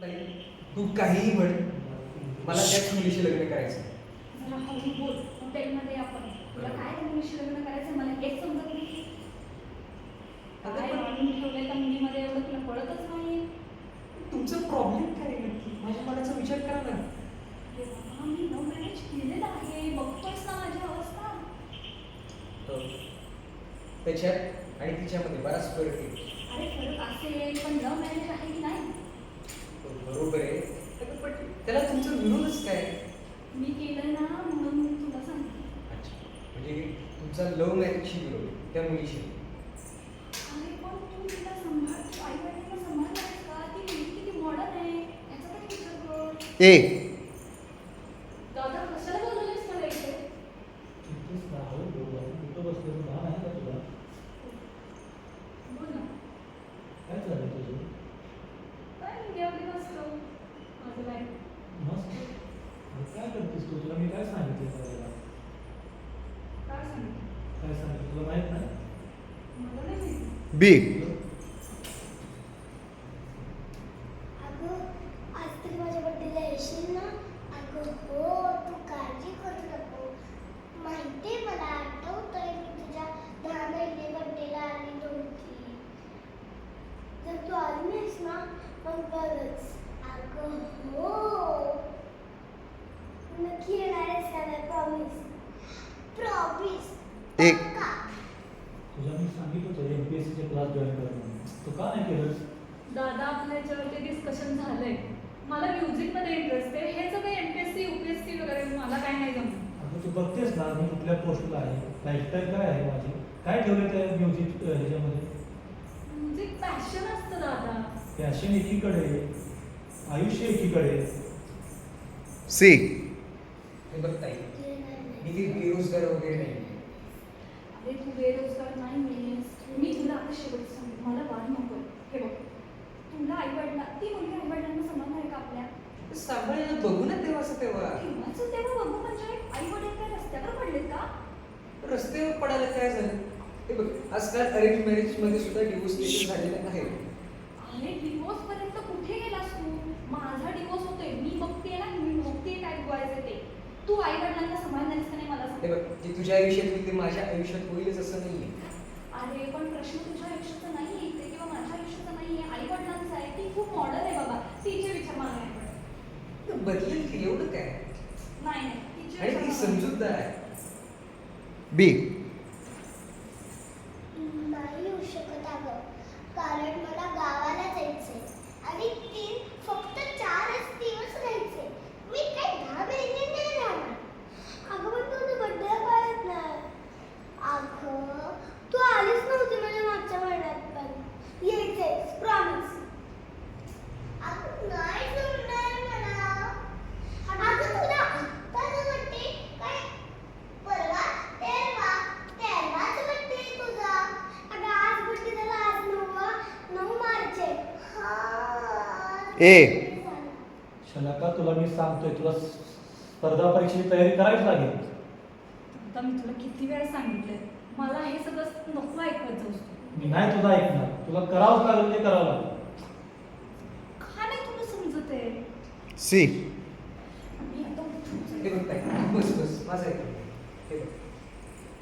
तू काहीही म्हण. मला त्याच मुलीशी लग्न करायचं जरा हळू बोल. हॉटेलमध्ये आपण. तुला काय त्या मुलीशी लग्न करायचं मला समजत नाही. काय ठेवलंय त्या मुलीमध्ये? एवढं तुला कळतच नाही तुमचं प्रॉब्लेम काय आहे नक्की? माझ्या मनाचा विचार करा ना. मी लव्ह मॅरेज केलेलं आहे. बघतोयस ना माझी अवस्था. त्याच्यात आणि तिच्यामध्ये बराच फरक आहे. अरे फरक असेल पण लव्ह मॅरेज आहे की नाही? बरोबर आहे. पण त्याला तुमचा विरोधच काय? मी केलंय ना म्हणून तुला सांगते. अच्छा. म्हणजे तुमचा लव्ह मॅरेजशी विरोध आहे, त्या मुलीशी अरे पण तू तिला सांभाळ तू आई वडिलांना सांभाळणार का? ती मुलगी किती मॉडर्न आहे. याचा काही विचार कर? ए! दादा कशाला बोलवलेस मला इथे? तिथेच राहू बोला कुठं बसलो भान आहे का Bir, म्युझिकमध्ये इंटरेस्ट आहे. हे सगळं M P S C U P S C वगैरे मला काय नाही जमत. अगं तू बघतेस ना मी कुठल्या पोस्टला आहे? लाईफस्टाईल काय आहे माझी? काय ठेवलं त्या म्युझिक ह्याच्यामध्ये? म्युझिक पॅशन असतं दादा. पॅशन एकीकडे आयुष्य एकीकडे. सी. हे बघ ताई मी काही बेरोजगार वगैरे नाही अरे तू बेरोजगार नाही मी तुला आता शेवट सांगते. मला वाद नको. हे बघ तुला आई वडिला ती मुलगी आई वडिलांना समान आहे का आपल्या सांभाळायला बघू ना तेव्हा असं तेव्हा. बघू म्हणजे आई वडील काय रस्त्यावर पडलेत का? रस्त्यावर पडायला काय झालं? हे बघ आजकाल अरेंज मॅरेजमध्ये सुद्धा डिवोर्स झालेले आहे अरे डिवोर्स पर्यंत कुठे गेलास तू? माझा डिवोर्स होतोय मी बघते ना मी बघते काय बोलायचं ते. तू आई वडिलांना सांभाळणारच का नाही मला हे सांग. बघ जे तुझ्या आयुष्यात होईल ते माझ्या आयुष्यात होईलच असं नाहीये. अरे पण प्रश्न तुझ्या आयुष्याचा नाही इथे किंवा माझ्या आयुष्याचा नाहीये आई वडिलांचा आहे ती खूप मॉडर्न आहे बाबा तिचे विचार मला नाही पडत. तर बदलेल की एवढं काय? नाही ती समजूतदार आहे. बी नाही येऊ शकत अगं कारण मला गावाला जायचंय आणि ती फक्त चारच दिवस राहायचे मी काय दहा महिने नाही राहणार अगं पण तुझं बड्डे कळत नाही अगं तू आलीच नव्हती माझ्या मागच्या महिन्यात पण यायचंय प्रॉमिस अगं नाही जमणार मला अगं तुला आत्ताच बड्डे काय परवा तेरवा तेरवाच बड्डे तुझा अगं आज बड्डे झाला आज नववा नऊ मार्च आहे हा ए. शलाका तुला मी सांगतोय तुला स्पर्धा परीक्षेची तयारी करावीच लागेल. आता मी तुला किती वेळा सांगितलंय? मला हे सगळं नको ऐकत जाऊस तू. मी नाही तुझा ऐकणार. तुला करावंच लागेल ते करावं लागेल. का नाही तुला समजत आहे? सी. मी आता उठून हे बघ ताई बस बस माझं ऐक हे बघ.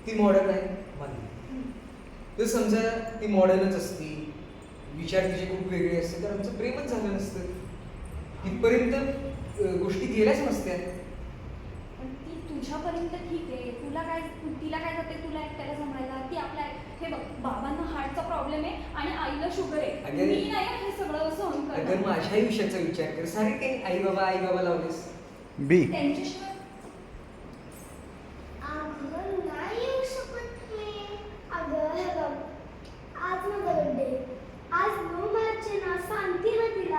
ती मॉडर्न आहे मान्य तर समजा ती मॉडर्नच असती विचार तिचे खूप वेगळे असते तर आमचं प्रेमच झालं नसतं. तिथपर्यंत गोष्टी गेल्याच नसत्या. पण ती तुझ्यापर्यंत ठीक आहे. तुला काय तू- तिला काय जाते तुला एकट्याला सांभाळायला ती आपल्या हे बघ बाबांना हार्टचा प्रॉब्लेम आहे आणि आईला शुगर आहे. अगं- मी नाही हे सगळं सहन अगर करणार. माझ्या आयुष्याचा विचार कर. सारे काही आई बाबा आई बाबा लावलेस. बी. त्यांच्याशिवाय अगं नाही येऊ शकत मी अगं हे बघ आज माझा बर्थडे आज नऊ मार्च आहे ना सांगते ना तिला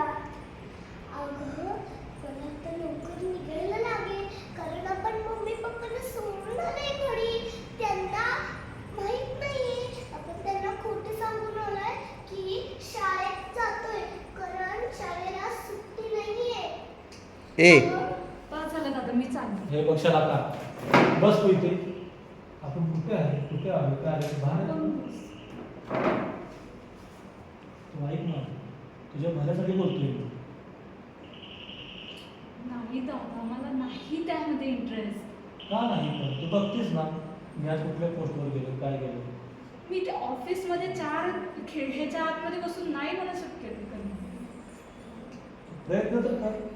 अगं पण आता लवकर निघायला लागेल कारण आपण मम्मी पप्पांना सोडून आलोय घरी त्यांना माहीत नाहीये आपण त्यांना खोटं सांगून आलोय की शाळेत जातोय कारण शाळेला सुट्टी नाहीये ए. बस झालं दादा मी चालले. हे बघ शलाका बस तू इथे. आपण कुठे आहे? कुठे आलो काय आले भान आहे? तू ऐक ना. तुझ्या भल्यासाठी बोलतोय मी. नाही दादा मला नाही त्यामध्ये इंटरेस्ट का नाही? पण तू बघतीस ना मी आज कुठल्या पोस्टवर गेलो काय गेलो. मी ते ऑफिसमध्ये चार खेळ ह्याच्या आतमध्ये बसून नाही मला शक्य ते करणं प्रयत्न तर कर.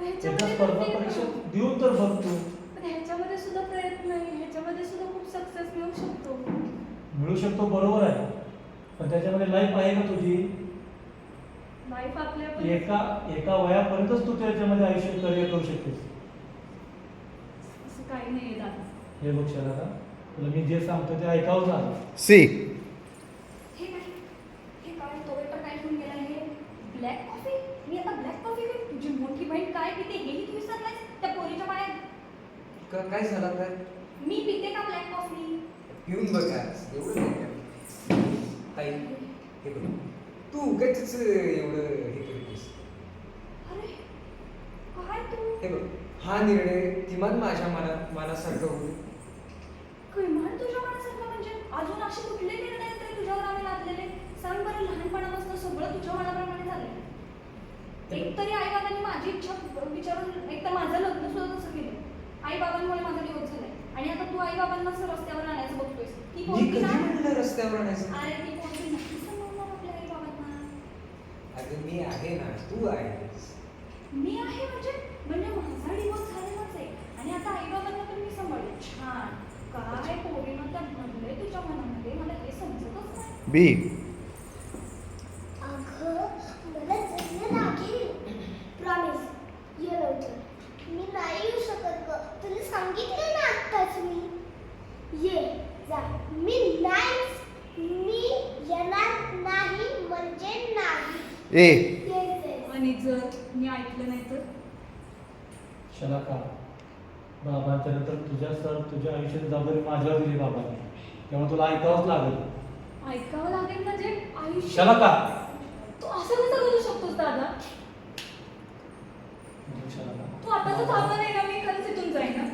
पण एकदा ह्याच्यामध्ये स्पर्धा पण परीक्षा ना. देऊन तर बघ तू. पण ह्याच्यामध्ये सुद्धा प्रयत्न आहे ह्याच्यामध्ये सुद्धा खूप सक्सेस मिळू शकतो. मिळू शकतो बरोबर आहे. पण त्याच्यामध्ये लाईफ आहे का तुझी? लाईफ आपल्या पण एका एका वयापर्यंतच तू त्याच्यामध्ये आयुष्य करिअर करू शकतेस. असं काही नाही दादा. हे बघ का तुला मी जे सांगतो ते ऐकावं झालं सी हे काय हे काय तो वेटर काय घेऊन गेला हे ब्लॅक कॉफी मी आता ब्लॅक कॉफी घेईन तुझी मोठी बहीण काय पिते हेही तू विसरलायस त्या पोरीच्या पाण्यात का काय झालं तर मी पिते का ब्लॅक कॉफी पिऊन बघा एवढं नाही का? ताई हे बघ. तू उगाच एवढं हे करतेस. अरे काय तू? हे बघ हा निर्णय किमान माझ्या मना मनासारखं होईल किमान तुझ्या मनासारखं म्हणजे? अजून असे कुठले निर्णय आहेत रे तुझ्यावर आम्ही लादलेले? सांग बरं लहानपणापासून सगळं तुझ्या मनाप्रमाणे झालंय. एक तरी आई बाबांनी माझी इच्छा विचारून एक तर माझं लग्न सुद्धा तसं केलं आई बाबांमुळे माझा दिवस झालाय. आणि आता तू आई बाबांना रस्त्यावर आणायचं बघतोयस. ती मी कधी ना? म्हणलं रस्त्यावर आणायचं? अरे ती पोरगी नाही समजणार आपल्या आई बाबांना अगं मी आहे ना तू आहेस. मी आहे म्हणजे? म्हणजे माझा डिवोर्स झालेलाच आहे. आणि आता आई बाबांना पण मी सांभाळले छान. काय पोरीनं त्या म्हणलंय तुझ्या मनामध्ये? मला हे समजतच नाही. बी अगं मला जमलं लागेल प्रॉमिस ये लवकर मी नाही येऊ शकत ग तुला सांगितलं ना आत्ताच मी ये जा मी नाहीच मी येणार नाही म्हणजे नाही ए. आणि जर मी ऐकलं नाही तर? शलाका बाबांच्या नंतर तुझ्या सर तुझ्या आयुष्यात जबाबदारी माझ्यावर दिली बाबांनी. त्यामुळे तुला ऐकावंच लागेल. ऐकावं लागेल म्हणजे आयुष्य शलाका. तू असं कसं करू शकतोस दादा? शलाका. तू आता तर थांबला नाही ना मी खरंच इथून जाईन ना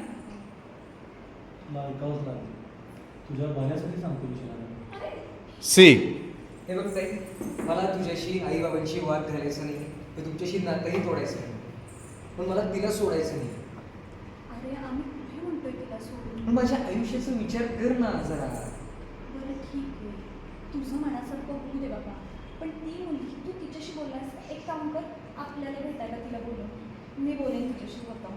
तुला ऐकावंच लागेल. तुझ्या भल्यासाठी सांगतो मी शलाका. अरे सी. हे बघ ताई मला तुझ्याशी आई बाबांशी वाद घालायचा नाही मी तुमच्याशी नातंही तोडायचं नाही. पण मला तिला सोडायचं नाही. अरे आम्ही कुठे म्हणतोय तिला सोडून? पण माझ्या आयुष्याचा विचार कर ना जरा. बरं ठीक आहे. तुझं मनासारखं होऊ दे बाबा. पण ती मुलगी तू तिच्याशी बोललास एक काम कर आपल्याला भेटायला तिला बोलव. मी बोलेन तिच्याशी स्वतः.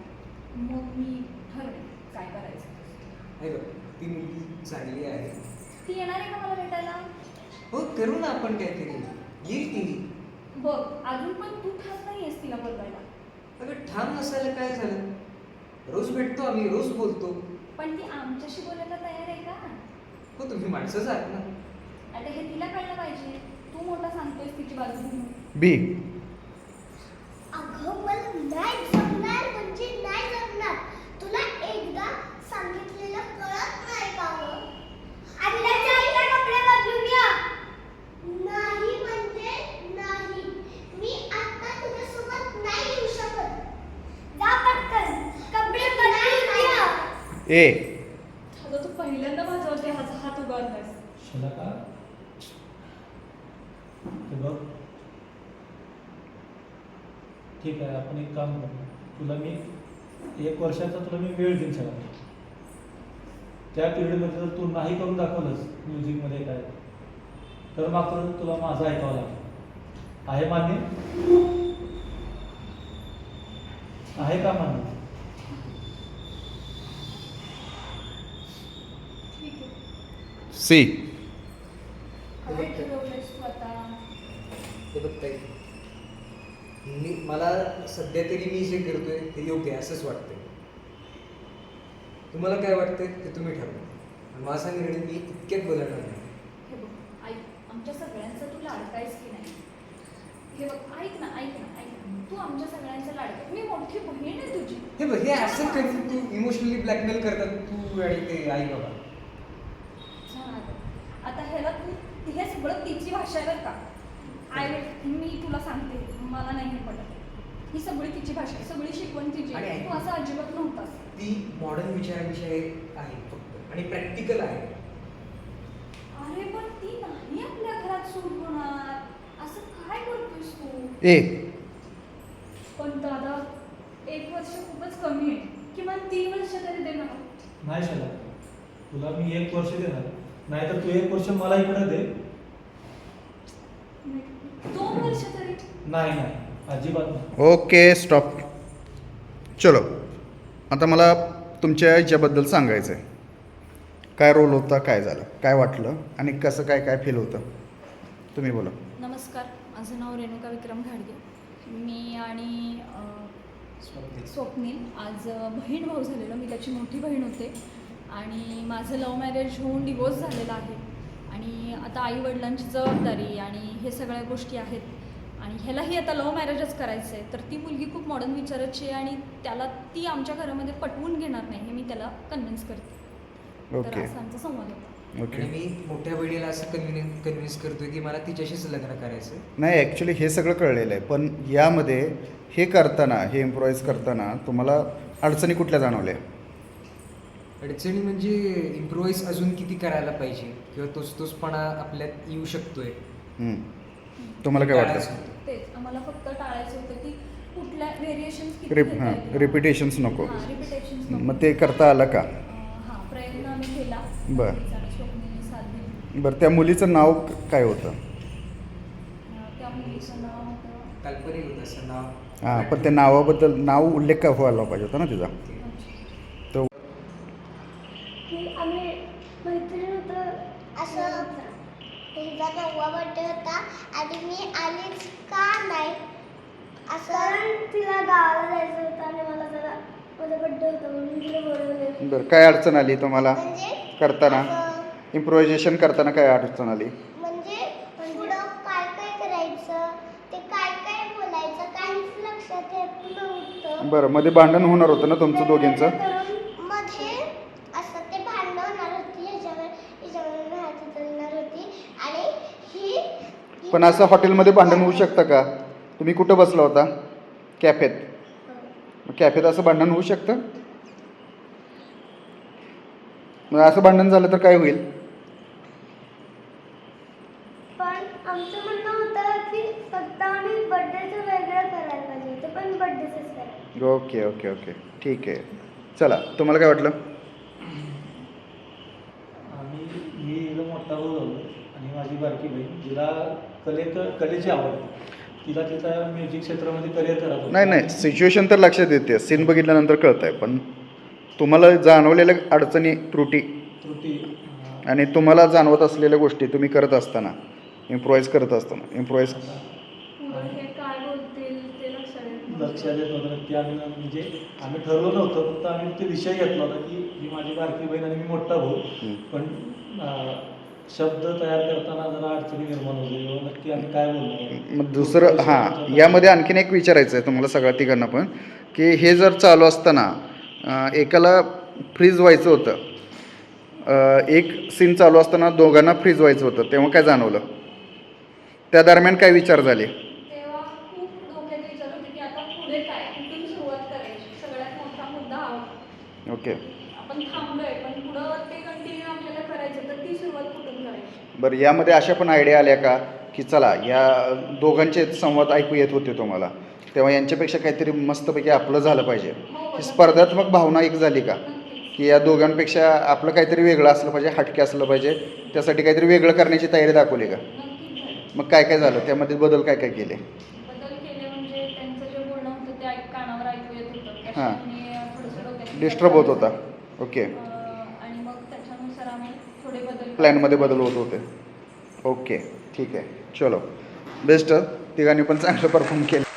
मग मी ठरवेन काय करायचं. हे बघ ती मुलगी चांगली आहे. ती येणार आहे का मला भेटायला? हो करू ना आपण काहीतरी. येईल ती. बघ अजून पण तू ठास नाही आहेस तिला बोलवायला. अगं ठाम नसायला काय झालं? रोज भेटतो आम्ही रोज बोलतो. पण ती आमच्याशी बोलायला तयार आहे का? हो तुम्ही माणसंच आहात ना. आता हे तिला कळलं पाहिजे. तू मोठा सांगतोयस तिची बाजू. म्हणून बी अगं मला नाही जमणार म्हणजे नाही जमणार तुला एकदा सांगितलेलं कळत नाही का गं? आत्याच्या आईला कपडे बदलून या नाही म्हणजे नाही मी आता तुझ्यासोबत नाही येऊ शकत जा पटकन कपडे बदलून या ए. आता तू पहिल्यांदा माझ्यावरती हात हात उभारलास शलाका. हे बघ. ठीक आहे आपण एक काम करू. तुला मी एक वर्षाचा तुला मी वेळ देईन सगळा त्या पिरियडमध्ये जर तू नाही करून दाखवलंस म्युझिकमध्ये काय तर मात्र तुला माझं ऐकावं लागेल. आहे मान्य? आहे का मान्य ठीक आहे सी हे मी मला सध्या तरी मी जे करतोय ते योग्य आहे असंच वाटतंय. तुम्हाला काय वाटतंय ते तुम्ही ठरवा. आणि माझा निर्णय मी इतक्यात बदलणार नाही हे बघ ऐक आमच्या सगळ्यांचा तू लाडकायस की नाही? हे बघ ऐक ना ऐक ना ऐक ना. तू आमच्या सगळ्यांचा लाडका. मी मोठी बहीण आहे तुझी. हे बघ हे असं करून तू इमोशनली ब्लॅकमेल करतात तू आणि ते आई बाबा. सगळं तिची भाषा आहे बरं का. आय मी तुला सांगते मला नाही हे पटत. ही सगळी तिची भाषा आहे सगळी शिकवण तिची आणि तू असा अजिबात नव्हतास. ती मॉडर्न विचाराविषयी आहे फक्त. आणि प्रॅक्टिकल आहे. अरे पण ती नाही आपल्या घरात सुरू होणार. असं काय करतोयस तू? ए. पण दादा एक वर्ष खूपच कमी आहे. किमान तीन वर्ष तरी दे ना नाही शाला. तुला मी एक वर्ष देणार. नाहीतर तू एक वर्ष मला इकडे दे. दोन वर्ष तरी? नाही नाही. अजिबात नाही. ओके स्टॉप चलो. आता मला तुमच्या याच्याबद्दल सांगायचं आहे काय रोल होता काय झालं काय वाटलं आणि कसं काय काय फील होतं? तुम्ही बोला. नमस्कार. माझं नाव रेणुका विक्रम घाडगे. मी आणि अ, स्वप्नील. आज अ, बहीण भाऊ झालेलो. मी त्याची मोठी बहीण होते. आणि माझं लव्ह मॅरेज होऊन डिवोर्स झालेला आहे. आणि आता आई वडिलांची जबाबदारी आणि हे सगळ्या गोष्टी आहेत. आणि ह्यालाही आता लव्ह मॅरेजच करायचं आहे. तर ती मुलगी खूप मॉडर्न विचाराची आहे आणि त्याला ती आमच्या घरामध्ये पटवून घेणार नाही हे मी त्याला कन्व्हिन्स करते. तर असा आमचा संवाद होता. ओके आणि मी मोठ्या बहिणीला असं कन्व्हिन्स कन्व्हिन्स करतोय की मला तिच्याशीच लग्न करायचं नाही ॲक्च्युली हे सगळं कळलेलं आहे. पण यामध्ये हे करताना हे इम्प्रोवाईज करताना तुम्हाला अडचणी कुठल्या जाणवल्या? अडचणी म्हणजे इम्प्रोवाईज अजून किती करायला पाहिजे? किंवा तोच तोचपणा आपल्यात येऊ शकतोय. हम्म. तुम्हाला काय वाटतं. तेच. आम्हाला फक्त टाळायचं होतं की कुठल्या व्हेरिएशन्स रिप हां रिपिटेशन्स नको. मग ते करता आलं का? हां प्रयत्न आम्ही केला. बरं. आणि स्वप्नीलने साथ दिली बरं त्या मुलीचं नाव क- काय होतं? अं, त्या मुलीचं नाव होतं. काल्पनिक होतं असं नाव. हां पण त्या नावाबद्दल नाव उल्लेख का व्हायला पाहिजे होता ना तिचा? तो की आम्ही असं तिचा नववा बर्थडे होता आणि मी आलीच का नाही? असं तिला गावाला जायचं होतं आणि मला जरा माझा बर्थडे होता म्हणून तिला बोलवले बरं काय अडचण आली तुम्हाला म्हणजे? करताना? असं इम्प्रोव्हायझेशन करताना काय अडचण आली? म्हणजे पुढं काय काय करायचं? ते काय काय बोलायचं? काहीच लक्षात येत नव्हतं. बरं मध्ये भांडण होणार होतं ना तुमचं दोघींचं मध्ये असं ते भांडण होणार होती ह्याच्यावर ह्याच्यावर राहती चालणार होती आणि ही पण असं हॉटेलमध्ये भांडण होऊ शकतं का? तुम्ही कुठं बसला होता? कॅफेत. कॅफेत असं भांडण होऊ शकतं? मग असं भांडण झालं तर काय होईल? पण आमचं म्हणणं होतं की फक्त आम्ही बर्थडेचं वेगळं करायला पाहिजे होतं पण बर्थडेचंच करायचं ओके ओके ओके. ठीक आहे. चला तुम्हाला काय वाटलं? आम्ही मी मोठा भाऊ आणि माझी बारकी बहीण जिला कले कलेची आवड. तिला तिचा म्युझिक क्षेत्रामध्ये करिअर करायचं होतं. नाही नाही सिच्युएशन तर लक्षात येते सीन बघितल्यानंतर कळत आहे पण तुम्हाला जाणवलेल्या अडचणी त्रुटी त्रुटी आणि तुम्हाला जाणवत असलेल्या गोष्टी तुम्ही करत असताना इम्प्रोवाईज करत असताना इम्प्रोवाईज पुढं हे काय बोलतील ते लक्षात येत नव्हतं. लक्षात येत नव्हतं की आम्ही म्हणजे आम्ही ठरवलं नव्हतं फक्त आम्ही ते विषय घेतला होता की ही माझी बारकी बहीण आणि मी मोठा भाऊ पण अं, शब्द तयार करताना जरा अडचणी निर्माण होते नक्की आम्ही काय मग दुसरं हां यामध्ये आणखीन एक विचारायचं आहे तुम्हाला सगळ्या तिघांना पण की हे जर चालू असताना एकाला फ्रीज व्हायचं होतं एक सीन चालू असताना दोघांना फ्रीज व्हायचं होतं तेव्हा काय जाणवलं? त्या दरम्यान काय विचार झाले? तेव्हा खूप डोक्यात विचार होते की आता पुढे काय? कुठून सुरुवात करायची? सगळ्यात मोठा मुद्दा हा होता. ओके. आपण थांबलोय पण पुढं ते कंटिन्यू आपल्याला करायचं तर ती सुरुवात बरं यामध्ये अशा पण आयडिया आल्या का? की चला या दोघांचे संवाद ऐकू येत होते तुम्हाला. तेव्हा यांच्यापेक्षा काहीतरी मस्तपैकी आपलं झालं पाहिजे. हो स्पर्धात्मक भावना एक झाली का? की या दोघांपेक्षा आपलं काहीतरी वेगळं असलं पाहिजे हटके असलं पाहिजे. त्यासाठी काहीतरी वेगळं करण्याची तयारी दाखवली का. मग काय काय झालं? त्यामध्ये बदल काय काय केले? म्हणजे हां. डिस्टर्ब होत होता. ओके अं, आणि मग त्याच्यानुसार आम्ही थोडे बदल प्लॅनमध्ये बदल होत होते. ओके ठीक आहे. चलो. बेस्ट तिघांनी पण चांगलं परफॉर्म केलं.